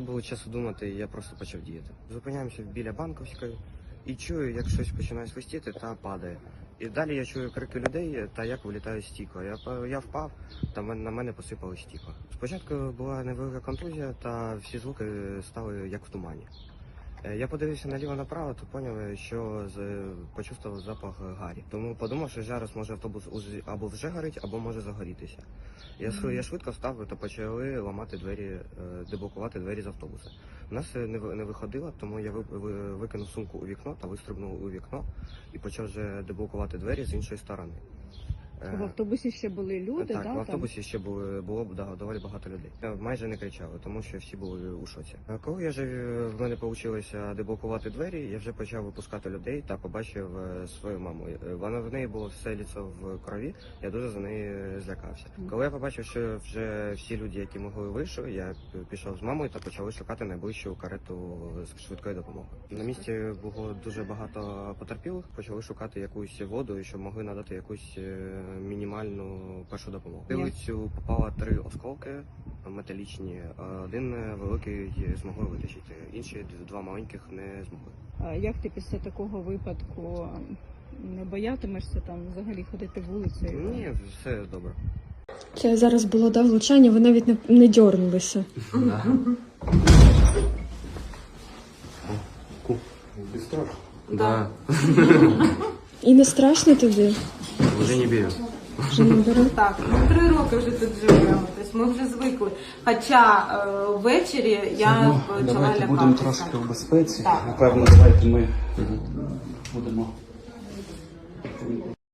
Було часу думати, я просто почав діяти. Зупиняємося біля банковської і чую, як щось починає свистіти та падає. І далі я чую крики людей та як вилітає стіко. Я, я впав, та на мене посипали стікла. Спочатку була невелика контузія, та всі звуки стали як в тумані. Е, Я подивився наліво направо, то поняв, що з, почувствував запах гарі. Тому подумав, що зараз може автобус уз- або вже горить, або може загорітися. Я, швид- я швидко встав та почали ламати двері, е, деблокувати двері з автобуса. У нас е, не, не виходило, тому я ви- ви- викинув сумку у вікно та вистрибнув у вікно і почав вже деблокувати двері з іншої сторони. Е, В автобусі ще були люди, так, да, в автобусі ще було, було да, доволі багато людей. Майже не кричали, тому що всі були у шоці. Коли я вже е, в мене вийшло деблокувати двері, я вже почав випускати людей та побачив е, свою маму. Вона в неї було все ліцо в крові. Я дуже за неї злякався. Коли я побачив, що вже всі люди, які могли, вийшли, я пішов з мамою та почали шукати найближчу карету з швидкої допомоги. На місці було дуже багато потерпілих. Почали шукати якусь воду, щоб могли надати якусь мінімальну першу допомогу. Як? Вулицю попало три осколки металічні. Один великий змогли витащити, інші два маленьких не змогли. А Як ти після такого випадку не боятимешся там взагалі ходити вулицею? Ні, все добре. Це зараз було да, влучання, ви навіть не, не дьорнулися. Да. І не страшно тобі? вже не беру. Так, ми три роки вже тут живемо. Тобто ми вже звикли. Хоча е, ввечері я ну, почала Давайте будемо трошки в безпеці. Напевно, давайте ми будемо.